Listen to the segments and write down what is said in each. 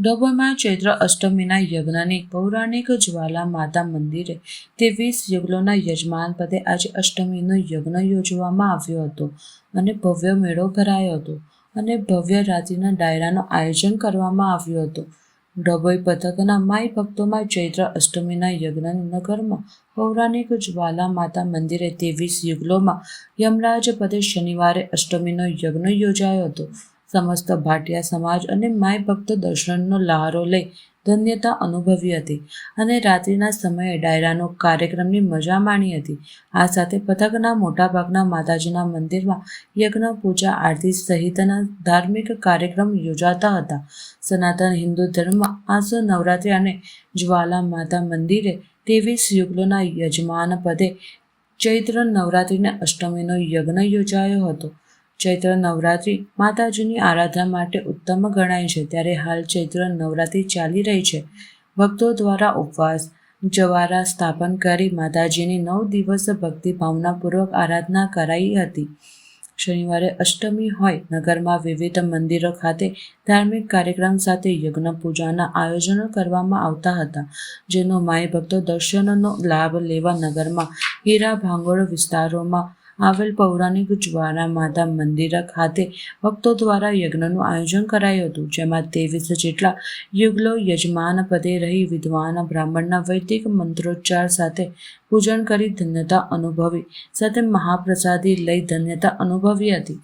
ડભોઈમાં ચૈત્ર અષ્ટમીના યજ્ઞની પૌરાણિક જ્વાલા માતા મંદિરે ત્રેવીસ યુગલોના યજમાન પદે આજે અષ્ટમીનો યજ્ઞ યોજવામાં આવ્યો હતો અને ભવ્ય મેળો ભરાયો હતો અને ભવ્ય રાત્રિના ડાયરાનું આયોજન કરવામાં આવ્યું હતું. ડભોઈ પથકના માય ભક્તોમાં ચૈત્ર અષ્ટમીના યજ્ઞની નગરમાં પૌરાણિક જ્વાલા માતા મંદિરે ત્રેવીસ યુગલોમાં યમરાજ પદે શનિવારે અષ્ટમીનો યજ્ઞ યોજાયો હતો. સમસ્ત ભાટિયા સમાજ અને માય ભક્ત દર્શનનો લહારો લઈ ધન્યતા અનુભવી હતી અને રાત્રિના સમયે ડાયરાનો કાર્યક્રમની મજા માણી હતી. આ સાથે પથકના મોટાભાગના માતાજીના મંદિરમાં યજ્ઞ, પૂજા, આરતી સહિતના ધાર્મિક કાર્યક્રમ યોજાતા હતા. સનાતન હિન્દુ ધર્મમાં આસો નવરાત્રિ અને જ્વાલા માતા મંદિરે ત્રેવીસ યુગલોના યજમાન પદે ચૈત્ર નવરાત્રિને અષ્ટમીનો યજ્ઞ યોજાયો હતો. ચૈત્ર નવરાત્રિ માતાજીની આરાધના માટે ઉત્તમ ગણાય છે. ત્યારે હાલ ચૈત્ર નવરાત્રિ ચાલી રહી છે. ભક્તો દ્વારા ઉપવાસ, જવારા સ્થાપન કરી માતાજીની નવ દિવસ ભક્તિ ભાવનાપૂર્વક આરાધના કરાઈ હતી. શનિવારે અષ્ટમી હોય, નગરમાં વિવિધ મંદિરો ખાતે ધાર્મિક કાર્યક્રમ સાથે યજ્ઞ પૂજાના આયોજનો કરવામાં આવતા હતા, જેનો માય ભક્તો દર્શનનો લાભ લેવા નગરમાં હીરા ભાંગોળ વિસ્તારોમાં આવેલ પૌરાણિક જ્વારા માતા મંદિર ખાતે ભક્તો દ્વારા યજ્ઞનું આયોજન કરાયું હતું, જેમાં ત્રેવીસ જેટલા યુગલો યજમાન પદે રહી વિદ્વાન બ્રાહ્મણના વૈદિક મંત્રોચ્ચાર સાથે પૂજન કરી ધન્યતા અનુભવી, સાથે મહાપ્રસાદી લઈ ધન્યતા અનુભવી હતી.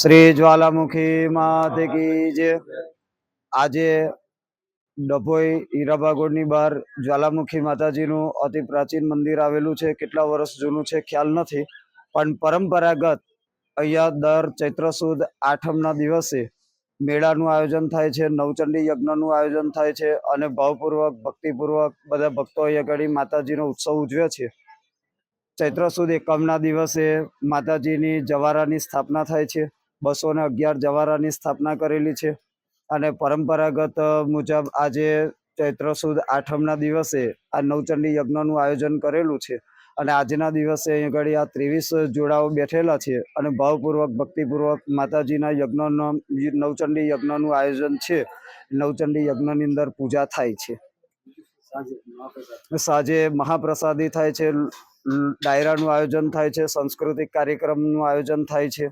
શ્રી જ્વાલામુખી માતે કી જે આજે ડભોઈ હીરાબાગોળની બહાર જ્વાલામુખી માતાજીનું અતિ પ્રાચીન મંદિર આવેલું છે, કેટલા વર્ષ જૂનું છે ખ્યાલ નથી. પણ પરંપરાગત અહીંયા દર ચૈત્ર સુદ આઠમના દિવસે મેળાનું આયોજન થાય છે, નવચંડી યજ્ઞનું આયોજન થાય છે અને ભાવપૂર્વક, ભક્તિપૂર્વક બધા ભક્તો અહીંયા આગળ માતાજીનો ઉત્સવ ઉજવે છે. ચૈત્ર સુદ એકમના દિવસે માતાજીની જવારાની સ્થાપના થાય છે. બસો ને અગિયાર જવારાની સ્થાપના કરેલી છે અને પરંપરાગત મુજબ આજે ચૈત્ર સુદ આઠમના દિવસે આ નવચંડી યજ્ઞનું આયોજન કરેલું છે. અને આજના દિવસે અહીં આગળ આ ત્રેવીસ જોડાઓ બેઠેલા છે અને ભાવપૂર્વક, ભક્તિપૂર્વક માતાજીના યજ્ઞનો, નવચંડી યજ્ઞનું આયોજન છે. નવચંડી યજ્ઞની અંદર પૂજા થાય છે. સાંજે મહાપ્રસાદી થાય છે ડાયરાનું આયોજન થાય છે, સાંસ્કૃતિક કાર્યક્રમનું આયોજન થાય છે.